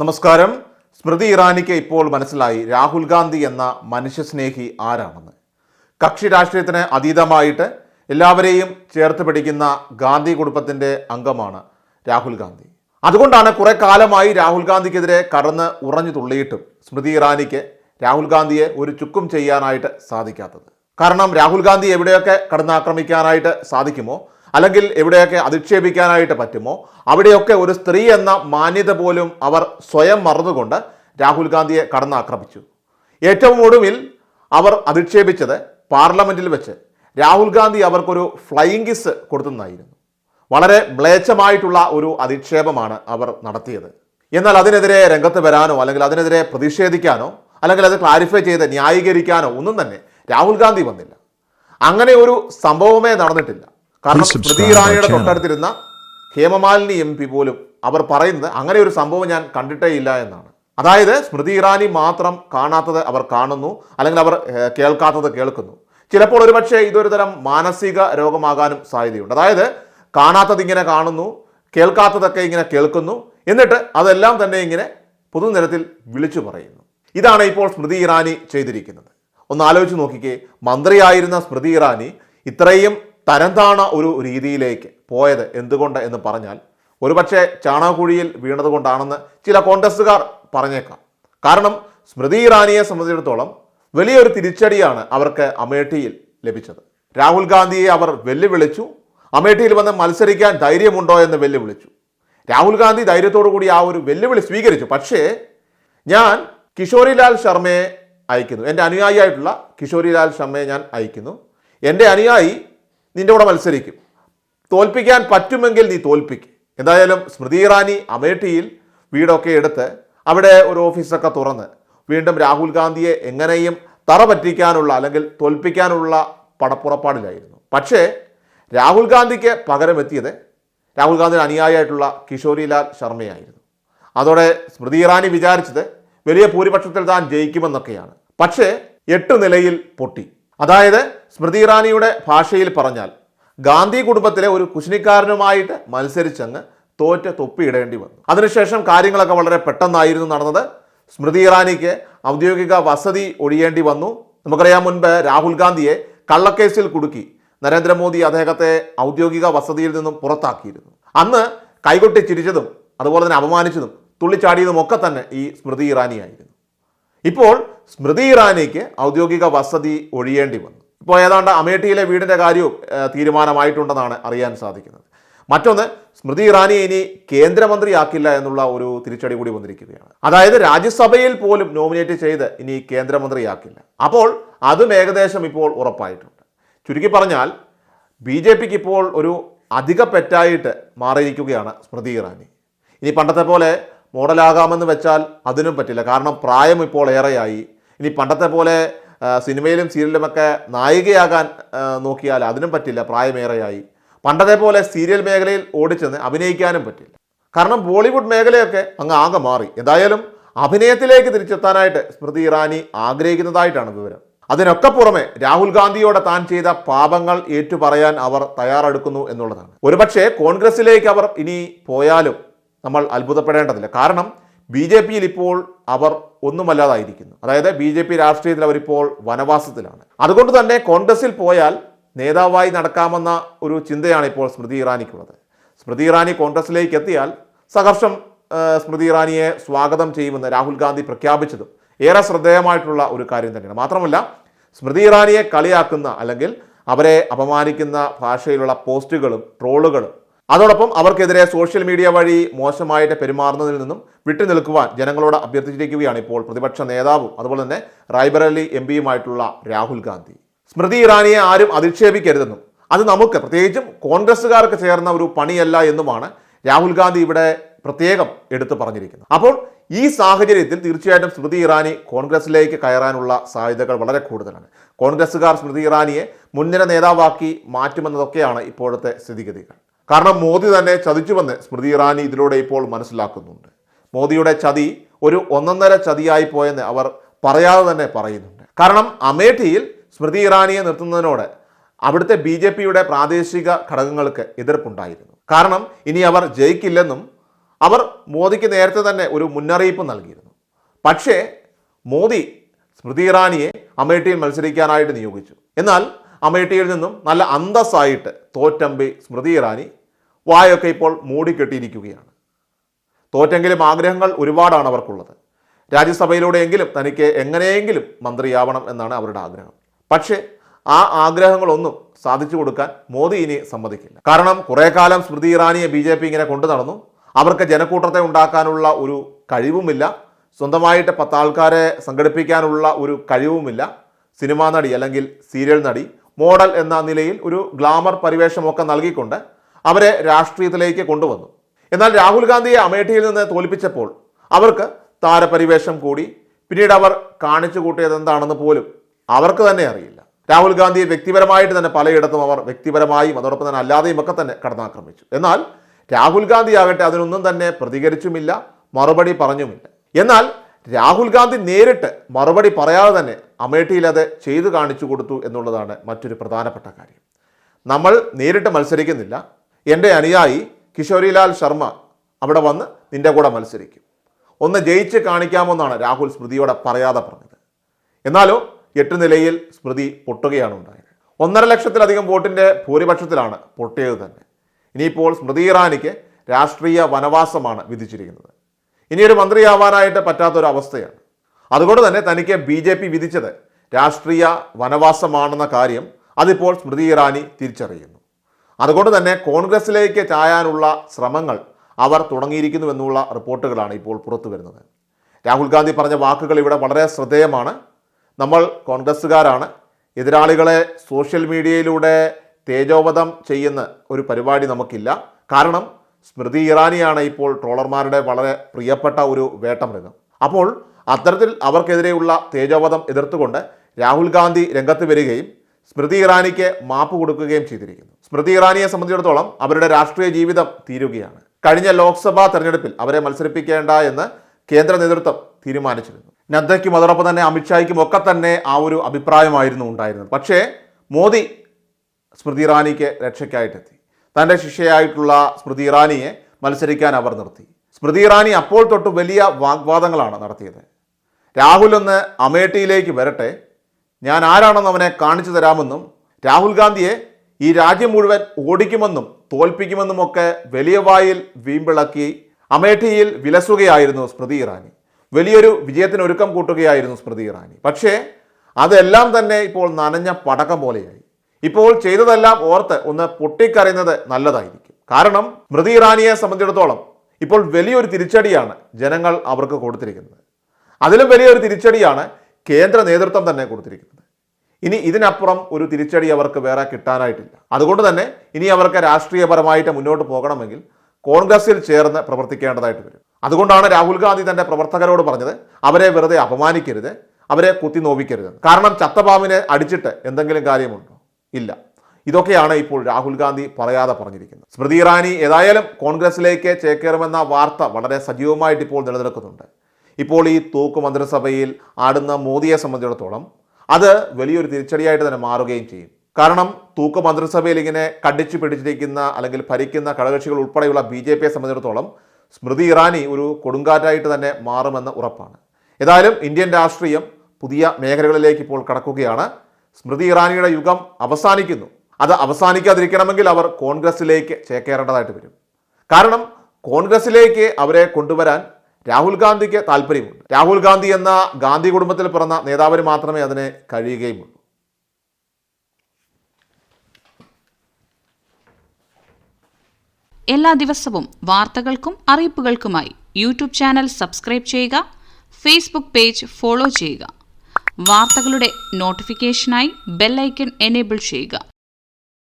നമസ്കാരം. സ്മൃതി ഇറാനിക്ക് ഇപ്പോൾ മനസ്സിലായി രാഹുൽ ഗാന്ധി എന്ന മനുഷ്യസ്നേഹി ആരാണെന്ന്. കക്ഷി രാഷ്ട്രീയത്തിന് അതീതമായിട്ട് എല്ലാവരെയും ചേർത്ത് പിടിക്കുന്ന ഗാന്ധി കുടുംബത്തിന്റെ അംഗമാണ് രാഹുൽ ഗാന്ധി. അതുകൊണ്ടാണ് കുറേ കാലമായി രാഹുൽ ഗാന്ധിക്കെതിരെ കടന്ന് ഉറഞ്ഞു തുള്ളിയിട്ടും സ്മൃതി ഇറാനിക്ക് രാഹുൽ ഗാന്ധിയെ ഒരു ചുക്കും ചെയ്യാനായിട്ട് സാധിക്കാത്തത്. കാരണം രാഹുൽ ഗാന്ധി എവിടെയൊക്കെ കടന്നാക്രമിക്കാനായിട്ട് സാധിക്കുമോ? അല്ലെങ്കിൽ എവിടെയൊക്കെ അധിക്ഷേപിക്കാനായിട്ട് പറ്റുമോ? അവിടെയൊക്കെ ഒരു സ്ത്രീ എന്ന മാന്യത പോലും അവർ സ്വയം മറന്നുകൊണ്ട് രാഹുൽ ഗാന്ധിയെ കടന്നാക്രമിച്ചു. ഏറ്റവും ഒടുവിൽ അവർ അധിക്ഷേപിച്ചത് പാർലമെന്റിൽ വെച്ച് രാഹുൽ ഗാന്ധി അവർക്കൊരു ഫ്ലൈയിങ് കിസ് കൊടുത്തെന്നായിരുന്നു. വളരെ മ്ലേച്ഛമായിട്ടുള്ള ഒരു അധിക്ഷേപമാണ് അവർ നടത്തിയത്. എന്നാൽ അതിനെതിരെ രംഗത്ത് വരാനോ അല്ലെങ്കിൽ അതിനെതിരെ പ്രതിഷേധിക്കാനോ അല്ലെങ്കിൽ അത് ക്ലാരിഫൈ ചെയ്ത് ന്യായീകരിക്കാനോ ഒന്നും തന്നെ രാഹുൽ ഗാന്ധി വന്നില്ല. അങ്ങനെ ഒരു സംഭവമേ നടന്നിട്ടില്ല. കാരണം സ്മൃതി ഇറാനിയുടെ തൊട്ടടുത്തിരുന്ന ഹേമമാലിനി എം പി പോലും അവർ പറയുന്നത് അങ്ങനെ ഒരു സംഭവം ഞാൻ കണ്ടിട്ടേ ഇല്ല എന്നാണ്. അതായത് സ്മൃതി ഇറാനി മാത്രം കാണാത്തത് അവർ കാണുന്നു അല്ലെങ്കിൽ അവർ കേൾക്കാത്തത് കേൾക്കുന്നു. ചിലപ്പോൾ ഒരുപക്ഷെ ഇതൊരു തരം മാനസിക രോഗമാകാനും സാധ്യതയുണ്ട്. അതായത് കാണാത്തത് ഇങ്ങനെ കാണുന്നു കേൾക്കാത്തതൊക്കെ ഇങ്ങനെ കേൾക്കുന്നു എന്നിട്ട് അതെല്ലാം തന്നെ ഇങ്ങനെ പൊതുനിരത്തിൽ വിളിച്ചു പറയുന്നു. ഇതാണ് ഇപ്പോൾ സ്മൃതി ഇറാനി ചെയ്തിരിക്കുന്നത്. ഒന്ന് ആലോചിച്ച് നോക്കിക്കേ മന്ത്രിയായിരുന്ന സ്മൃതി ഇറാനി ഇത്രയും തരംതാണ ഒരു രീതിയിലേക്ക് പോയത് എന്തുകൊണ്ട് എന്ന് പറഞ്ഞാൽ ഒരുപക്ഷെ ചാണകക്കുഴിയിൽ വീണതുകൊണ്ടാണെന്ന് ചില കോൺഗ്രസ്സുകാർ പറഞ്ഞേക്കാം. കാരണം സ്മൃതി ഇറാനിയെ സംബന്ധിച്ചിടത്തോളം വലിയൊരു തിരിച്ചടിയാണ് അവർക്ക് അമേഠിയിൽ ലഭിച്ചത്. രാഹുൽ ഗാന്ധിയെ അവർ വെല്ലുവിളിച്ചു. അമേഠിയിൽ വന്ന് മത്സരിക്കാൻ ധൈര്യമുണ്ടോ എന്ന് വെല്ലുവിളിച്ചു. രാഹുൽ ഗാന്ധി ധൈര്യത്തോടു കൂടി ആ ഒരു വെല്ലുവിളി സ്വീകരിച്ചു. പക്ഷേ ഞാൻ കിഷോരിലാൽ ശർമ്മയെ അയക്കുന്നു. എന്റെ അനുയായിയായിട്ടുള്ള കിഷോരിലാൽ ശർമ്മയെ ഞാൻ അയക്കുന്നു. എന്റെ അനുയായി നിന്റെ കൂടെ മത്സരിക്കും. തോൽപ്പിക്കാൻ പറ്റുമെങ്കിൽ നീ തോൽപ്പിക്കും. എന്തായാലും സ്മൃതി ഇറാനി അമേഠിയിൽ വീടൊക്കെ എടുത്ത് അവിടെ ഒരു ഓഫീസൊക്കെ തുറന്ന് വീണ്ടും രാഹുൽ ഗാന്ധിയെ എങ്ങനെയും തറ പറ്റിക്കാനുള്ള അല്ലെങ്കിൽ തോൽപ്പിക്കാനുള്ള പടപ്പുറപ്പാടിലായിരുന്നു. പക്ഷേ രാഹുൽ ഗാന്ധിക്ക് പകരം എത്തിയത് രാഹുൽ ഗാന്ധിയുടെ അനുയായിയായിട്ടുള്ള കിഷോരിലാൽ ശർമ്മയായിരുന്നു. അതോടെ സ്മൃതി ഇറാനി വിചാരിച്ചത് വലിയ ഭൂരിപക്ഷത്തിൽ താൻ ജയിക്കുമെന്നൊക്കെയാണ്. പക്ഷേ എട്ട് നിലയിൽ പൊട്ടി. അതായത് സ്മൃതി ഇറാനിയുടെ ഭാഷയിൽ പറഞ്ഞാൽ ഗാന്ധി കുടുംബത്തിലെ ഒരു കുശിനിക്കാരനുമായിട്ട് മത്സരിച്ചങ്ങ് തോറ്റ തൊപ്പിയിടേണ്ടി വന്നു. അതിനുശേഷം കാര്യങ്ങളൊക്കെ വളരെ പെട്ടെന്നായിരുന്നു നടന്നത്. സ്മൃതി ഇറാനിക്ക് ഔദ്യോഗിക വസതി ഒഴിയേണ്ടി വന്നു. നമുക്കറിയാം മുൻപ് രാഹുൽ ഗാന്ധിയെ കള്ളക്കേസിൽ കുടുക്കി നരേന്ദ്രമോദി അദ്ദേഹത്തെ ഔദ്യോഗിക വസതിയിൽ നിന്നും പുറത്താക്കിയിരുന്നു. അന്ന് കൈകൊട്ടി ചിരിച്ചതും അതുപോലെ തന്നെ അപമാനിച്ചതും തുള്ളിച്ചാടിയതും ഒക്കെ തന്നെ ഈ സ്മൃതി ഇറാനിയായിരുന്നു. ഇപ്പോൾ സ്മൃതി ഇറാനിക്ക് ഔദ്യോഗിക വസതി ഒഴിയേണ്ടി വന്നു. ഇപ്പോൾ ഏതാണ്ട് അമേഠിയിലെ വീടിന്റെ കാര്യവും തീരുമാനമായിട്ടുണ്ടെന്നാണ് അറിയാൻ സാധിക്കുന്നത്. മറ്റൊന്ന് സ്മൃതി ഇറാനി ഇനി കേന്ദ്രമന്ത്രിയാക്കില്ല എന്നുള്ള ഒരു തിരിച്ചടി കൂടി വന്നിരിക്കുകയാണ്. അതായത് രാജ്യസഭയിൽ പോലും നോമിനേറ്റ് ചെയ്ത് ഇനി കേന്ദ്രമന്ത്രിയാക്കില്ല. അപ്പോൾ അതും ഏകദേശം ഇപ്പോൾ ഉറപ്പായിട്ടുണ്ട്. ചുരുക്കി പറഞ്ഞാൽ ബി ജെ പിക്ക് ഇപ്പോൾ ഒരു അധിക പെറ്റായിട്ട് മാറിയിരിക്കുകയാണ് സ്മൃതി ഇറാനി. ഇനി പണ്ടത്തെ പോലെ മോഡലാകാമെന്ന് വെച്ചാൽ അതിനും പറ്റില്ല. കാരണം പ്രായം ഇപ്പോൾ ഏറെയായി. ഇനി പണ്ടത്തെ പോലെ സിനിമയിലും സീരിയലുമൊക്കെ നായികയാകാൻ നോക്കിയാൽ അതിനും പറ്റില്ല പ്രായമേറെയായി. പണ്ടത്തെ പോലെ സീരിയൽ മേഖലയിൽ ഓടിച്ചെന്ന് അഭിനയിക്കാനും പറ്റില്ല. കാരണം ബോളിവുഡ് മേഖലയൊക്കെ അങ്ങ് ആകെ മാറി. എന്തായാലും അഭിനയത്തിലേക്ക് തിരിച്ചെത്താനായിട്ട് സ്മൃതി ഇറാനി ആഗ്രഹിക്കുന്നതായിട്ടാണ് വിവരം. അതിനൊക്കെ പുറമെ രാഹുൽ ഗാന്ധിയോട് താൻ ചെയ്ത പാപങ്ങൾ ഏറ്റുപറയാൻ അവർ തയ്യാറെടുക്കുന്നു എന്നുള്ളതാണ്. ഒരുപക്ഷെ കോൺഗ്രസിലേക്ക് അവർ ഇനി പോയാലും നമ്മൾ അത്ഭുതപ്പെടേണ്ടതില്ല. കാരണം ബി ജെ പിയിൽ ഇപ്പോൾ അവർ ഒന്നുമല്ലാതായിരിക്കുന്നു. അതായത് ബി ജെ പി രാഷ്ട്രീയത്തിൽ അവരിപ്പോൾ വനവാസത്തിലാണ്. അതുകൊണ്ട് തന്നെ കോൺഗ്രസിൽ പോയാൽ നേതാവായി നടക്കാമെന്ന ഒരു ചിന്തയാണ് ഇപ്പോൾ സ്മൃതി ഇറാനിക്കുള്ളത്. സ്മൃതി ഇറാനി കോൺഗ്രസിലേക്ക് എത്തിയാൽ സഹർഷം സ്മൃതി ഇറാനിയെ സ്വാഗതം ചെയ്യുമെന്ന് രാഹുൽ ഗാന്ധി പ്രഖ്യാപിച്ചതും ഏറെ ശ്രദ്ധേയമായിട്ടുള്ള ഒരു കാര്യം തന്നെയാണ്. മാത്രമല്ല സ്മൃതി ഇറാനിയെ കളിയാക്കുന്ന അല്ലെങ്കിൽ അവരെ അപമാനിക്കുന്ന ഭാഷയിലുള്ള പോസ്റ്റുകളും ട്രോളുകളും അതോടൊപ്പം അവർക്കെതിരെ സോഷ്യൽ മീഡിയ വഴി മോശമായിട്ട് പെരുമാറുന്നതിൽ നിന്നും വിട്ടുനിൽക്കുവാൻ ജനങ്ങളോട് അഭ്യർത്ഥിച്ചിരിക്കുകയാണ് ഇപ്പോൾ പ്രതിപക്ഷ നേതാവും അതുപോലെ തന്നെ റായ്ബറലി എം പിയുമായിട്ടുള്ള രാഹുൽ ഗാന്ധി. സ്മൃതി ഇറാനിയെ ആരും അധിക്ഷേപിക്കരുതെന്നും അത് നമുക്ക് പ്രത്യേകിച്ചും കോൺഗ്രസ്സുകാർക്ക് ചേർന്ന ഒരു പണിയല്ല എന്നുമാണ് രാഹുൽ ഗാന്ധി ഇവിടെ പ്രത്യേകം എടുത്തു പറഞ്ഞിരിക്കുന്നത്. അപ്പോൾ ഈ സാഹചര്യത്തിൽ തീർച്ചയായിട്ടും സ്മൃതി ഇറാനി കോൺഗ്രസിലേക്ക് കയറാനുള്ള സാധ്യതകൾ വളരെ കൂടുതലാണ്. കോൺഗ്രസ്സുകാർ സ്മൃതി ഇറാനിയെ മുൻനിര നേതാവാക്കി മാറ്റുമെന്നതൊക്കെയാണ് ഇപ്പോഴത്തെ സ്ഥിതിഗതികൾ. കാരണം മോദി തന്നെ ചതിച്ചുവെന്ന് സ്മൃതി ഇറാനി ഇതിലൂടെ ഇപ്പോൾ മനസ്സിലാക്കുന്നുണ്ട്. മോദിയുടെ ചതി ഒരു ഒന്നൊന്നര ചതിയായി പോയെന്ന് അവർ പറയാതെ തന്നെ പറയുന്നുണ്ട്. കാരണം അമേഠിയിൽ സ്മൃതി ഇറാനിയെ നിർത്തുന്നതിനോട് അവിടുത്തെ ബി ജെ പിയുടെ പ്രാദേശിക ഘടകങ്ങൾക്ക് എതിർപ്പുണ്ടായിരുന്നു. കാരണം ഇനി അവർ ജയിക്കില്ലെന്നും അവർ മോദിക്ക് നേരത്തെ തന്നെ ഒരു മുന്നറിയിപ്പ് നൽകിയിരുന്നു. പക്ഷേ മോദി സ്മൃതി ഇറാനിയെ അമേഠിയിൽ മത്സരിക്കാനായിട്ട് നിയോഗിച്ചു. എന്നാൽ അമേഠിയിൽ നിന്നും നല്ല അന്തസ്സായിട്ട് തോറ്റമ്പി സ്മൃതി ഇറാനി വായൊക്കെ ഇപ്പോൾ മൂടിക്കെട്ടിയിരിക്കുകയാണ്. തോറ്റെങ്കിലും ആഗ്രഹങ്ങൾ ഒരുപാടാണ് അവർക്കുള്ളത്. രാജ്യസഭയിലൂടെയെങ്കിലും തനിക്ക് എങ്ങനെയെങ്കിലും മന്ത്രിയാവണം എന്നാണ് അവരുടെ ആഗ്രഹം. പക്ഷേ ആ ആഗ്രഹങ്ങളൊന്നും സാധിച്ചു കൊടുക്കാൻ മോദി ഇനി സമ്മതിക്കില്ല. കാരണം കുറേ കാലം സ്മൃതി ഇറാനിയെ ബി ജെ പി ഇങ്ങനെ കൊണ്ടു നടന്നു. അവർക്ക് ജനക്കൂട്ടത്തെ ഉണ്ടാക്കാനുള്ള ഒരു കഴിവുമില്ല. സ്വന്തമായിട്ട് പത്താൾക്കാരെ സംഘടിപ്പിക്കാനുള്ള ഒരു കഴിവുമില്ല. സിനിമാ നടി അല്ലെങ്കിൽ സീരിയൽ നടി മോഡൽ എന്ന നിലയിൽ ഒരു ഗ്ലാമർ പരിവേഷമൊക്കെ നൽകിക്കൊണ്ട് അവരെ രാഷ്ട്രീയത്തിലേക്ക് കൊണ്ടുവന്നു. എന്നാൽ രാഹുൽ ഗാന്ധിയെ അമേഠിയിൽ നിന്ന് തോൽപ്പിച്ചപ്പോൾ അവർക്ക് താരപരിവേഷം കൂടി പിന്നീട് അവർ കാണിച്ചു കൂട്ടിയത് എന്താണെന്ന് പോലും അവർക്ക് തന്നെ അറിയില്ല. രാഹുൽ ഗാന്ധിയെ വ്യക്തിപരമായിട്ട് തന്നെ പലയിടത്തും അവർ വ്യക്തിപരമായും അതോടൊപ്പം തന്നെ അല്ലാതെയും ഒക്കെ തന്നെ കടന്നാക്രമിച്ചു. എന്നാൽ രാഹുൽ ഗാന്ധി ആകട്ടെ അതിനൊന്നും തന്നെ പ്രതികരിച്ചുമില്ല മറുപടി പറഞ്ഞുമില്ല. എന്നാൽ രാഹുൽ ഗാന്ധി നേരിട്ട് മറുപടി പറയാതെ തന്നെ അമേഠിയിൽ അത് ചെയ്തു കാണിച്ചു കൊടുത്തു എന്നുള്ളതാണ് മറ്റൊരു പ്രധാനപ്പെട്ട കാര്യം. നമ്മൾ നേരിട്ട് മത്സരിക്കുന്നില്ല എന്റെ അനുയായി കിഷോരിലാൽ ശർമ്മ അവിടെ വന്ന് നിന്റെ കൂടെ മത്സരിക്കും. ഒന്ന് ജയിച്ച് കാണിക്കാമെന്നാണ് രാഹുൽ സ്മൃതിയോടെ പറയാതെ പറഞ്ഞത്. എന്നാലോ എട്ട് നിലയിൽ സ്മൃതി പൊട്ടുകയാണ് ഉണ്ടായത്. ഒന്നര ലക്ഷത്തിലധികം വോട്ടിന്റെ ഭൂരിപക്ഷത്തിലാണ് പൊട്ടിയത് തന്നെ. ഇനിയിപ്പോൾ സ്മൃതി ഇറാനിക്ക് രാഷ്ട്രീയ വനവാസമാണ് വിധിച്ചിരിക്കുന്നത്. ഇനിയൊരു മന്ത്രിയാവാനായിട്ട് പറ്റാത്തൊരു അവസ്ഥയാണ്. അതുകൊണ്ട് തന്നെ തനിക്ക് ബി ജെ പി വിധിച്ചത് രാഷ്ട്രീയ വനവാസമാണെന്ന കാര്യം അതിപ്പോൾ സ്മൃതി ഇറാനി തിരിച്ചറിയുന്നു. അതുകൊണ്ട് തന്നെ കോൺഗ്രസിലേക്ക് ചായാനുള്ള ശ്രമങ്ങൾ അവർ തുടങ്ങിയിരിക്കുന്നുവെന്നുള്ള റിപ്പോർട്ടുകളാണ് ഇപ്പോൾ പുറത്തു വരുന്നത് രാഹുൽ ഗാന്ധി പറഞ്ഞ വാക്കുകൾ ഇവിടെ വളരെ ശ്രദ്ധേയമാണ്. നമ്മൾ കോൺഗ്രസ്സുകാരാണ്. എതിരാളികളെ സോഷ്യൽ മീഡിയയിലൂടെ തേജോവധം ചെയ്യുന്ന ഒരു പരിപാടി നമുക്കില്ല. കാരണം സ്മൃതി ഇറാനിയാണ് ഇപ്പോൾ ട്രോളർമാരുടെ വളരെ പ്രിയപ്പെട്ട ഒരു വേട്ടമൃഗം അപ്പോൾ അത്തരത്തിൽ അവർക്കെതിരെയുള്ള തേജോവധം എതിർത്തുകൊണ്ട് രാഹുൽ ഗാന്ധി രംഗത്ത് വരികയും സ്മൃതി ഇറാനിക്ക് മാപ്പ് കൊടുക്കുകയും ചെയ്തിരിക്കുന്നു. സ്മൃതി ഇറാനിയെ സംബന്ധിച്ചിടത്തോളം അവരുടെ രാഷ്ട്രീയ ജീവിതം തീരുകയാണ്. കഴിഞ്ഞ ലോക്സഭാ തെരഞ്ഞെടുപ്പിൽ അവരെ മത്സരിപ്പിക്കേണ്ട എന്ന് കേന്ദ്ര നേതൃത്വം തീരുമാനിച്ചിരുന്നു. നദ്ദയ്ക്കും അതോടൊപ്പം തന്നെ അമിത്ഷായ്ക്കും ഒക്കെ തന്നെ ആ ഒരു അഭിപ്രായമായിരുന്നു ഉണ്ടായിരുന്നത്. പക്ഷേ മോദി സ്മൃതി ഇറാനിക്ക് രക്ഷയ്ക്കായിട്ടെത്തി. തന്റെ ശിഷ്യയായിട്ടുള്ള സ്മൃതി ഇറാനിയെ മത്സരിക്കാൻ അവർ നിർത്തി. സ്മൃതി ഇറാനി അപ്പോൾ തൊട്ട് വലിയ വാഗ്വാദങ്ങളാണ് നടത്തിയത്. രാഹുൽ ഒന്ന് അമേഠിയിലേക്ക് വരട്ടെ ഞാൻ ആരാണെന്ന് അവനെ കാണിച്ചു തരാമെന്നും രാഹുൽ ഗാന്ധിയെ ഈ രാജ്യം മുഴുവൻ ഓടിക്കുമെന്നും തോൽപ്പിക്കുമെന്നുമൊക്കെ വലിയ വായിൽ വീമ്പിളക്കി അമേഠിയിൽ വിലസുകയായിരുന്നു സ്മൃതി ഇറാനി. വലിയൊരു വിജയത്തിന് ഒരുക്കം കൂട്ടുകയായിരുന്നു സ്മൃതി ഇറാനി. പക്ഷേ അതെല്ലാം തന്നെ ഇപ്പോൾ നനഞ്ഞ പടക്കം പോലെയായി. ഇപ്പോൾ ചെയ്തതെല്ലാം ഓർത്ത് ഒന്ന് പൊട്ടിക്കറിയുന്നത് നല്ലതായിരിക്കും. കാരണം സ്മൃതി ഇറാനിയെ സംബന്ധിച്ചിടത്തോളം ഇപ്പോൾ വലിയൊരു തിരിച്ചടിയാണ് ജനങ്ങൾ അവർക്ക് കൊടുത്തിരിക്കുന്നത്. അതിലും വലിയൊരു തിരിച്ചടിയാണ് കേന്ദ്ര നേതൃത്വം തന്നെ കൊടുത്തിരിക്കുന്നത്. ഇനി ഇതിനപ്പുറം ഒരു തിരിച്ചടി അവർക്ക് വേറെ കിട്ടാനായിട്ടില്ല. അതുകൊണ്ട് തന്നെ ഇനി അവർക്ക് രാഷ്ട്രീയപരമായിട്ട് മുന്നോട്ട് പോകണമെങ്കിൽ കോൺഗ്രസിൽ ചേർന്ന് പ്രവർത്തിക്കേണ്ടതായിട്ട് വരും. അതുകൊണ്ടാണ് രാഹുൽ ഗാന്ധി തന്റെ പ്രവർത്തകരോട് പറഞ്ഞത് അവരെ വെറുതെ അപമാനിക്കരുത് അവരെ കുത്തി നോവിക്കരുത്. കാരണം ചത്തപാമ്പിനെ അടിച്ചിട്ട് എന്തെങ്കിലും കാര്യമുണ്ടോ? ഇല്ല. ഇതൊക്കെയാണ് ഇപ്പോൾ രാഹുൽ ഗാന്ധി പറയാതെ പറഞ്ഞിരിക്കുന്നത്. സ്മൃതി ഇറാനി ഏതായാലും കോൺഗ്രസിലേക്ക് ചേക്കേറുമെന്ന വാർത്ത വളരെ സജീവമായിട്ട് ഇപ്പോൾ നിലനിൽക്കുന്നുണ്ട്. ഇപ്പോൾ ഈ തൂക്ക് മന്ത്രിസഭയിൽ ആടുന്ന മോദിയെ സംബന്ധിച്ചിടത്തോളം അത് വലിയൊരു തിരിച്ചടിയായിട്ട് തന്നെ മാറുകയും ചെയ്യും. കാരണം തൂക്ക് മന്ത്രിസഭയിൽ ഇങ്ങനെ കടിച്ചു പിടിച്ചിരിക്കുന്ന അല്ലെങ്കിൽ ഭരിക്കുന്ന ഘടകകക്ഷികൾ ഉൾപ്പെടെയുള്ള ബി ജെ പിയെ സംബന്ധിച്ചിടത്തോളം സ്മൃതി ഇറാനി ഒരു കൊടുങ്കാറ്റായിട്ട് തന്നെ മാറുമെന്ന് ഉറപ്പാണ്. ഏതായാലും ഇന്ത്യൻ രാഷ്ട്രീയം പുതിയ മേഖലകളിലേക്ക് ഇപ്പോൾ കടക്കുകയാണ്. സ്മൃതി ഇറാനിയുടെ യുഗം അവസാനിക്കുന്നു. അത് അവസാനിക്കാതിരിക്കണമെങ്കിൽ അവർ കോൺഗ്രസിലേക്ക് ചേക്കേറേണ്ടതായിട്ട് വരും. കാരണം കോൺഗ്രസിലേക്ക് അവരെ കൊണ്ടുവരാൻ രാഹുൽ ഗാന്ധിക്ക് താല്പര്യമുണ്ട്. രാഹുൽ ഗാന്ധി എന്ന ഗാന്ധി കുടുംബത്തിൽ പിറന്ന നേതാവിന് മാത്രമേ അതിന് കഴിയുകയുമുള്ളൂ. എല്ലാ ദിവസവും വാർത്തകൾക്കും അറിയിപ്പുകൾക്കുമായി യൂട്യൂബ് ചാനൽ സബ്സ്ക്രൈബ് ചെയ്യുക ഫേസ്ബുക്ക് പേജ് ഫോളോ ചെയ്യുക. വാർത്തകളുടെ നോട്ടിഫിക്കേഷനായി ബെല്ലൈക്കൺ എനേബിൾ ചെയ്യുക.